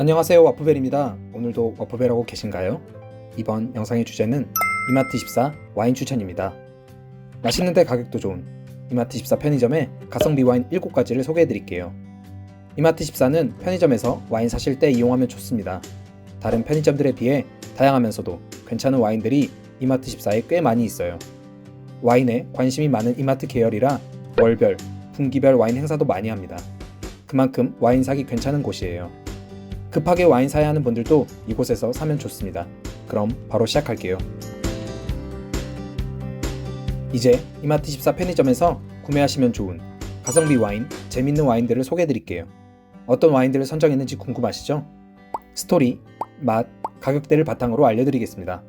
안녕하세요 와프벨입니다. 오늘도 와프벨하고 계신가요? 이번 영상의 주제는 이마트24 와인 추천입니다. 맛있는데 가격도 좋은 이마트24 편의점의 가성비 와인 7가지를 소개해드릴게요. 이마트24는 편의점에서 와인 사실 때 이용하면 좋습니다. 다른 편의점들에 비해 다양하면서도 괜찮은 와인들이 이마트24에 꽤 많이 있어요. 와인에 관심이 많은 이마트 계열이라 월별, 분기별 와인 행사도 많이 합니다. 그만큼 와인 사기 괜찮은 곳이에요. 급하게 와인 사야 하는 분들도 이곳에서 사면 좋습니다. 그럼 바로 시작할게요. 이제 이마트24 편의점에서 구매하시면 좋은 가성비 와인, 재밌는 와인들을 소개해 드릴게요. 어떤 와인들을 선정했는지 궁금하시죠? 스토리, 맛, 가격대를 바탕으로 알려드리겠습니다.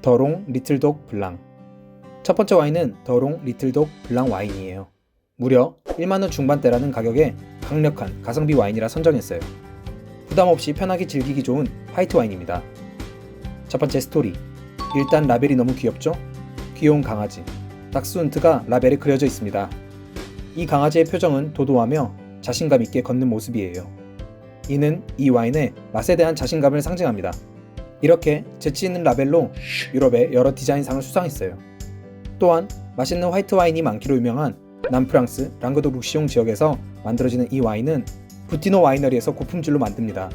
더롱 리틀독 블랑 첫 번째 와인은 더롱 리틀독 블랑 와인이에요. 무려 1만원 중반대라는 가격에 강력한 가성비 와인이라 선정했어요. 부담 없이 편하게 즐기기 좋은 화이트 와인입니다. 첫 번째 스토리. 일단 라벨이 너무 귀엽죠? 귀여운 강아지. 닥스훈트가 라벨에 그려져 있습니다. 이 강아지의 표정은 도도하며 자신감 있게 걷는 모습이에요. 이는 이 와인의 맛에 대한 자신감을 상징합니다. 이렇게 재치 있는 라벨로 유럽의 여러 디자인상을 수상했어요. 또한 맛있는 화이트 와인이 많기로 유명한 남프랑스 랑그도 룩시옹 지역에서 만들어지는 이 와인은 부티노 와이너리에서 고품질로 만듭니다.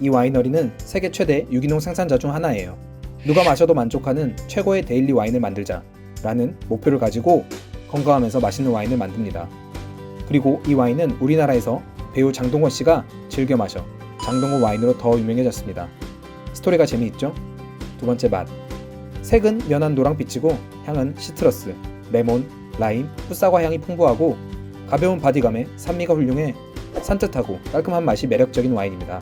이 와이너리는 세계 최대 유기농 생산자 중 하나예요. 누가 마셔도 만족하는 최고의 데일리 와인을 만들자 라는 목표를 가지고 건강하면서 맛있는 와인을 만듭니다. 그리고 이 와인은 우리나라에서 배우 장동건 씨가 즐겨 마셔 장동건 와인으로 더 유명해졌습니다. 스토리가 재미있죠? 두 번째 맛. 색은 연한 노랑빛이고 향은 시트러스, 레몬, 라임, 풋사과 향이 풍부하고 가벼운 바디감에 산미가 훌륭해 산뜻하고 깔끔한 맛이 매력적인 와인입니다.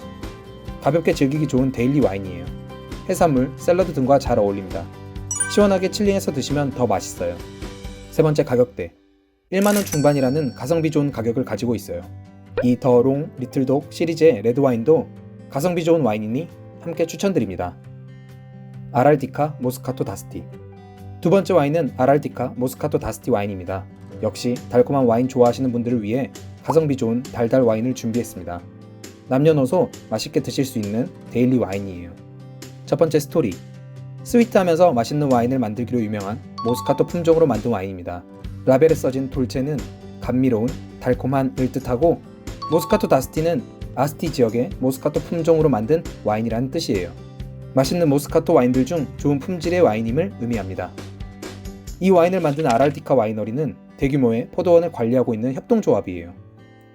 가볍게 즐기기 좋은 데일리 와인이에요. 해산물, 샐러드 등과 잘 어울립니다. 시원하게 칠링해서 드시면 더 맛있어요. 세 번째 가격대. 1만원 중반이라는 가성비 좋은 가격을 가지고 있어요. 이 더 롱 리틀독 시리즈의 레드와인도 가성비 좋은 와인이니 함께 추천드립니다. 아랄디카 모스카토 다스티 두 번째 와인은 아랄디카 모스카토 다스티 와인입니다. 역시 달콤한 와인 좋아하시는 분들을 위해 가성비 좋은 달달 와인을 준비했습니다. 남녀노소 맛있게 드실 수 있는 데일리 와인이에요. 첫 번째 스토리. 스위트하면서 맛있는 와인을 만들기로 유명한 모스카토 품종으로 만든 와인입니다. 라벨에 써진 돌체는 감미로운 달콤한 을 뜻하고 모스카토 다스티는 아스티 지역의 모스카토 품종으로 만든 와인이라는 뜻이에요. 맛있는 모스카토 와인들 중 좋은 품질의 와인임을 의미합니다. 이 와인을 만든 아랄티카 와이너리는 대규모의 포도원을 관리하고 있는 협동조합이에요.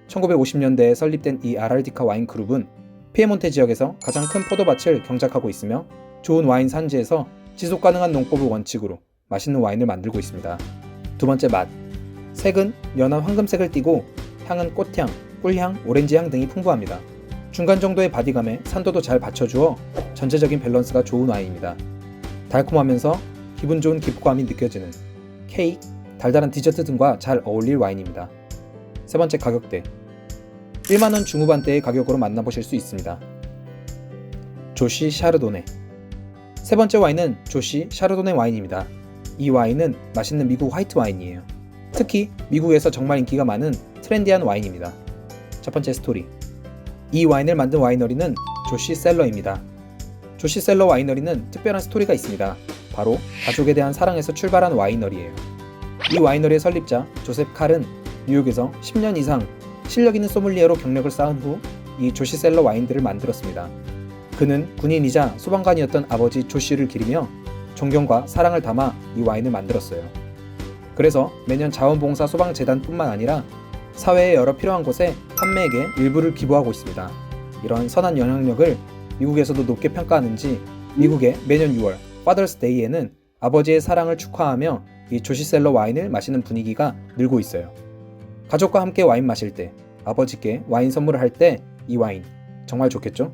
1950년대에 설립된 이 아랄티카 와인 그룹은 피에몬테 지역에서 가장 큰 포도밭을 경작하고 있으며 좋은 와인 산지에서 지속 가능한 농법을 원칙으로 맛있는 와인을 만들고 있습니다. 두 번째 맛. 색은 연한 황금색을 띠고 향은 꽃향, 꿀향, 오렌지향 등이 풍부합니다. 중간 정도의 바디감에 산도도 잘 받쳐주어 전체적인 밸런스가 좋은 와인입니다. 달콤하면서 기분 좋은 기포감이 느껴지는 케이크, 달달한 디저트 등과 잘 어울릴 와인입니다. 세 번째 가격대. 1만원 중후반대의 가격으로 만나보실 수 있습니다. 조시 샤르도네. 세 번째 와인은 조시 샤르도네 와인입니다. 이 와인은 맛있는 미국 화이트 와인이에요. 특히 미국에서 정말 인기가 많은 트렌디한 와인입니다. 첫 번째 스토리. 이 와인을 만든 와이너리는 조시 셀러입니다. 조시 셀러 와이너리는 특별한 스토리가 있습니다. 바로 가족에 대한 사랑에서 출발한 와이너리예요. 이 와이너리의 설립자 조셉 칼은 뉴욕에서 10년 이상 실력 있는 소믈리에로 경력을 쌓은 후 이 조시 셀러 와인들을 만들었습니다. 그는 군인이자 소방관이었던 아버지 조시를 기리며 존경과 사랑을 담아 이 와인을 만들었어요. 그래서 매년 자원봉사 소방재단뿐만 아니라 사회의 여러 필요한 곳에 판매액의 일부를 기부하고 있습니다. 이런 선한 영향력을 미국에서도 높게 평가하는지 미국의 매년 6월 파더스 데이에는 아버지의 사랑을 축하하며 이 조시셀러 와인을 마시는 분위기가 늘고 있어요. 가족과 함께 와인 마실 때, 아버지께 와인 선물을 할 때 이 와인 정말 좋겠죠?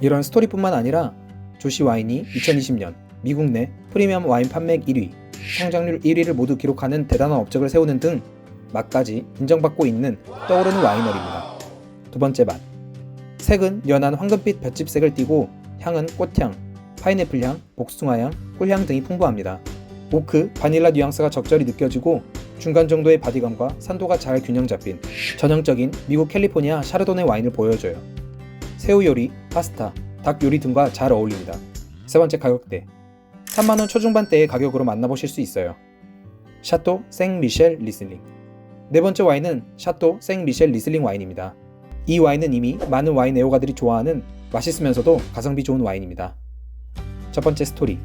이런 스토리뿐만 아니라 조시 와인이 2020년 미국 내 프리미엄 와인 판매액 1위, 성장률 1위를 모두 기록하는 대단한 업적을 세우는 등 맛까지 인정받고 있는 떠오르는 와이너리입니다. 두 번째 맛. 색은 연한 황금빛 볏짚색을 띠고 향은 꽃향, 파인애플향, 복숭아향, 꿀향 등이 풍부합니다. 오크, 바닐라 뉘앙스가 적절히 느껴지고 중간 정도의 바디감과 산도가 잘 균형 잡힌 전형적인 미국 캘리포니아 샤르도네 와인을 보여줘요. 새우 요리, 파스타, 닭 요리 등과 잘 어울립니다. 세 번째 가격대 3만원 초중반대의 가격으로 만나보실 수 있어요. 샤또 생 미셸 리슬링 네 번째 와인은 샤또 생 미셸 리슬링 와인입니다. 이 와인은 이미 많은 와인 애호가들이 좋아하는 맛있으면서도 가성비 좋은 와인입니다. 첫 번째 스토리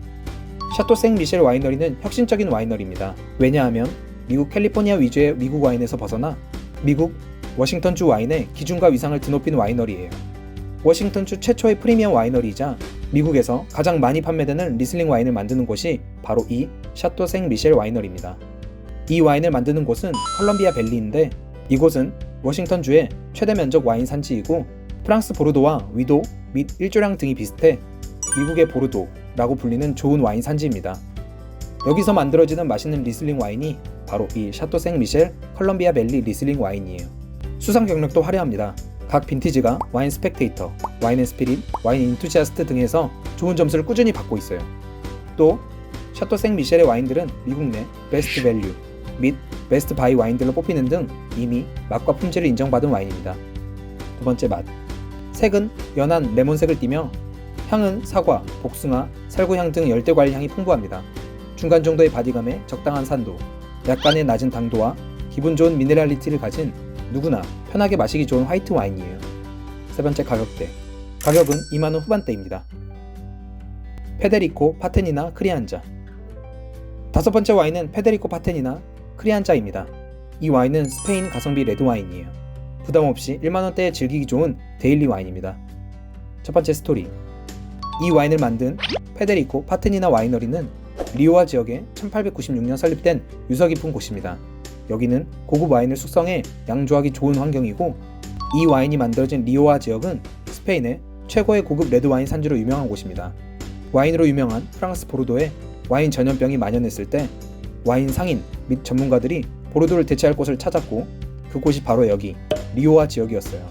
샤또 생 미셸 와이너리는 혁신적인 와이너리입니다. 왜냐하면 미국 캘리포니아 위주의 미국 와인에서 벗어나 미국 워싱턴주 와인의 기준과 위상을 드높인 와이너리예요. 워싱턴주 최초의 프리미엄 와이너리이자 미국에서 가장 많이 판매되는 리슬링 와인을 만드는 곳이 바로 이 샤또 생 미셸 와이너리입니다. 이 와인을 만드는 곳은 컬럼비아 밸리인데 이곳은 워싱턴주의 최대 면적 와인 산지이고 프랑스 보르도와 위도 및 일조량 등이 비슷해 미국의 보르도라고 불리는 좋은 와인 산지입니다. 여기서 만들어지는 맛있는 리슬링 와인이 바로 이 샤또 생 미셸 컬럼비아 밸리 리슬링 와인이에요. 수상 경력도 화려합니다. 각 빈티지가 와인 스펙테이터, 와인 앤 스피릿, 와인 인투시아스트 등에서 좋은 점수를 꾸준히 받고 있어요. 또 샤또 생 미셸의 와인들은 미국 내 베스트 밸류 및 베스트 바이 와인들로 뽑히는 등 이미 맛과 품질을 인정받은 와인입니다. 두 번째 맛. 색은 연한 레몬색을 띠며 향은 사과, 복숭아, 살구향 등 열대 과일 향이 풍부합니다. 중간 정도의 바디감에 적당한 산도, 약간의 낮은 당도와 기분 좋은 미네랄리티를 가진 누구나 편하게 마시기 좋은 화이트 와인이에요. 세 번째 가격대. 가격은 2만원 후반대입니다. 페데리코 파테니나 크리안자. 다섯 번째 와인은 페데리코 파테니나 크리안자입니다. 이 와인은 스페인 가성비 레드 와인이에요. 부담 없이 1만원대에 즐기기 좋은 데일리 와인입니다. 첫 번째 스토리. 이 와인을 만든 페데리코 파테니나 와이너리는 리오아 지역에 1896년 설립된 유서 깊은 곳입니다. 여기는 고급 와인을 숙성해 양조하기 좋은 환경이고 이 와인이 만들어진 리오아 지역은 스페인의 최고의 고급 레드 와인 산지로 유명한 곳입니다. 와인으로 유명한 프랑스 보르도에 와인 전염병이 만연했을 때 와인 상인 및 전문가들이 보르도를 대체할 곳을 찾았고 그곳이 바로 여기 리오아 지역이었어요.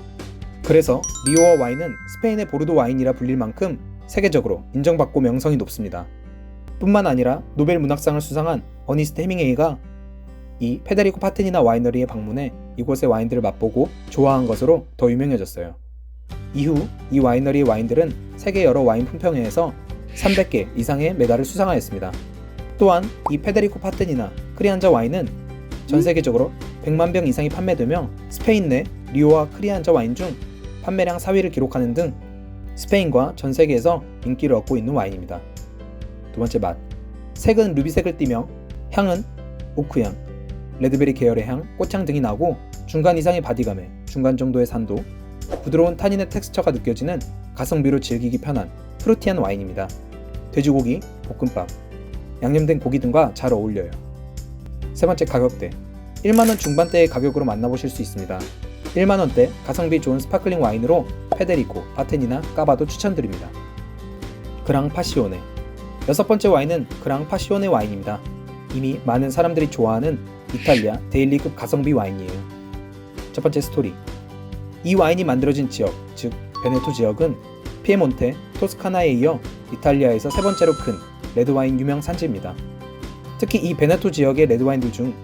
그래서 리오아 와인은 스페인의 보르도 와인이라 불릴 만큼 세계적으로 인정받고 명성이 높습니다. 뿐만 아니라 노벨 문학상을 수상한 어니스트 헤밍웨이가 이 페데리코 파테니나 와이너리에 방문해 이곳의 와인들을 맛보고 좋아한 것으로 더 유명해졌어요. 이후 이 와이너리의 와인들은 세계 여러 와인 품평회에서 300개 이상의 메달을 수상하였습니다. 또한 이 페데리코 파테니나 크리안자 와인은 전 세계적으로 100만 병 이상이 판매되며 스페인 내 리오와 크리안자 와인 중 판매량 4위를 기록하는 등 스페인과 전 세계에서 인기를 얻고 있는 와인입니다. 두 번째 맛. 색은 루비색을 띠며 향은 오크향, 레드베리 계열의 향, 꽃향 등이 나고 중간 이상의 바디감에 중간 정도의 산도, 부드러운 타닌의 텍스처가 느껴지는 가성비로 즐기기 편한 프루티한 와인입니다. 돼지고기, 볶음밥, 양념된 고기 등과 잘 어울려요. 세 번째 가격대. 1만원 중반대의 가격으로 만나보실 수 있습니다. 1만원대 가성비 좋은 스파클링 와인으로 페데리코, 파테니나 까바도 추천드립니다. 그랑 파시오네. 여섯 번째 와인은 그랑 파시오네 와인입니다. 이미 많은 사람들이 좋아하는 이탈리아 데일리급 가성비 와인이에요. 첫 번째 스토리. 이 와인이 만들어진 지역, 즉 베네토 지역은 피에몬테, 토스카나에 이어 이탈리아에서 세 번째로 큰 레드와인 유명 산지입니다. 특히 이 베네토 지역의 레드와인들 중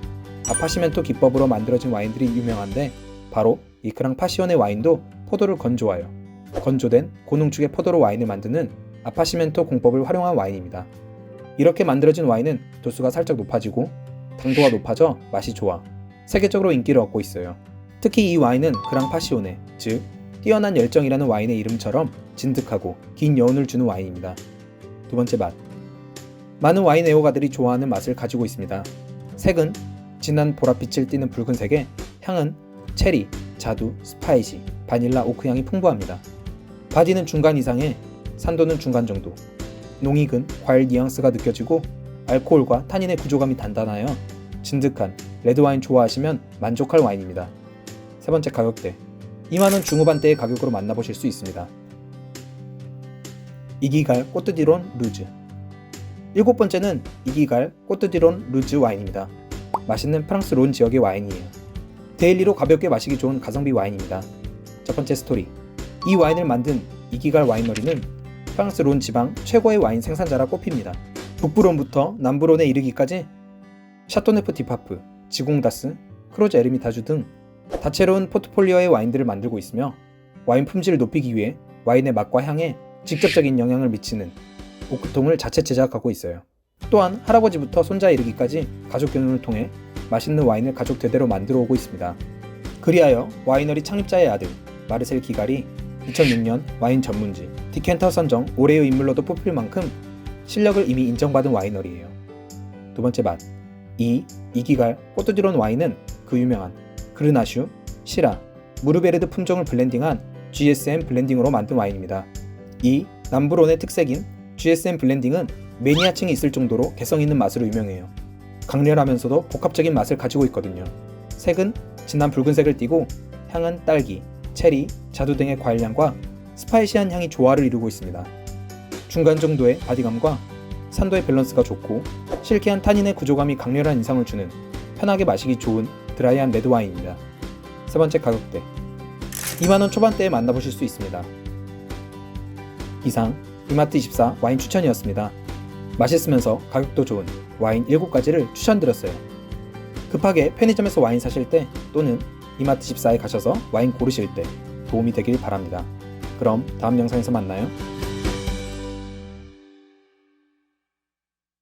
아파시멘토 기법으로 만들어진 와인들이 유명한데 바로 이 그랑 파시오네 와인도 포도를 건조하여 건조된 고농축의 포도로 와인을 만드는 아파시멘토 공법을 활용한 와인입니다. 이렇게 만들어진 와인은 도수가 살짝 높아지고 당도가 높아져 맛이 좋아 세계적으로 인기를 얻고 있어요. 특히 이 와인은 그랑 파시오네, 즉 뛰어난 열정이라는 와인의 이름처럼 진득하고 긴 여운을 주는 와인입니다. 두 번째 맛. 많은 와인 애호가들이 좋아하는 맛을 가지고 있습니다. 색은 진한 보랏빛을 띠는 붉은색에 향은 체리, 자두, 스파이시, 바닐라, 오크 향이 풍부합니다. 바디는 중간 이상에 산도는 중간 정도. 농익은 과일 뉘앙스가 느껴지고 알코올과 타닌의 구조감이 단단하여 진득한 레드와인 좋아하시면 만족할 와인입니다. 세 번째 가격대. 2만원 중후반대의 가격으로 만나보실 수 있습니다. 이기갈 꼬뜨디론 루즈. 일곱 번째는 이기갈 꼬뜨디론 루즈 와인입니다. 맛있는 프랑스 론 지역의 와인이에요. 데일리로 가볍게 마시기 좋은 가성비 와인입니다. 첫 번째 스토리. 이 와인을 만든 이기갈 와이너리는 프랑스 론 지방 최고의 와인 생산자라 꼽힙니다. 북부론부터 남부론에 이르기까지 샤토네프 디파프, 지공다스, 크로즈 에르미타주 등 다채로운 포트폴리오의 와인들을 만들고 있으며 와인 품질을 높이기 위해 와인의 맛과 향에 직접적인 영향을 미치는 오크통을 자체 제작하고 있어요. 또한 할아버지부터 손자 이르기까지 가족 경영을 통해 맛있는 와인을 가족 대대로 만들어 오고 있습니다. 그리하여 와이너리 창립자의 아들 마르셀 기갈이 2006년 와인 전문지 디켄터 선정 올해의 인물로도 뽑힐 만큼 실력을 이미 인정받은 와이너리예요. 두 번째 맛. 이 이기갈 꼬뚜디론 와인은 그 유명한 그르나슈, 시라, 무르베르드 품종을 블렌딩한 GSM 블렌딩으로 만든 와인입니다. 이 남부론의 특색인 GSM 블렌딩은 매니아층이 있을 정도로 개성 있는 맛으로 유명해요. 강렬하면서도 복합적인 맛을 가지고 있거든요. 색은 진한 붉은색을 띠고 향은 딸기, 체리, 자두 등의 과일향과 스파이시한 향이 조화를 이루고 있습니다. 중간 정도의 바디감과 산도의 밸런스가 좋고 실키한 타닌의 구조감이 강렬한 인상을 주는 편하게 마시기 좋은 드라이한 레드 와인입니다. 세 번째 가격대 2만원 초반대에 만나보실 수 있습니다. 이상 이마트24 와인 추천이었습니다. 맛있으면서 가격도 좋은 와인 7가지를 추천드렸어요. 급하게 편의점에서 와인 사실 때 또는 이마트24에 가셔서 와인 고르실 때 도움이 되길 바랍니다. 그럼 다음 영상에서 만나요.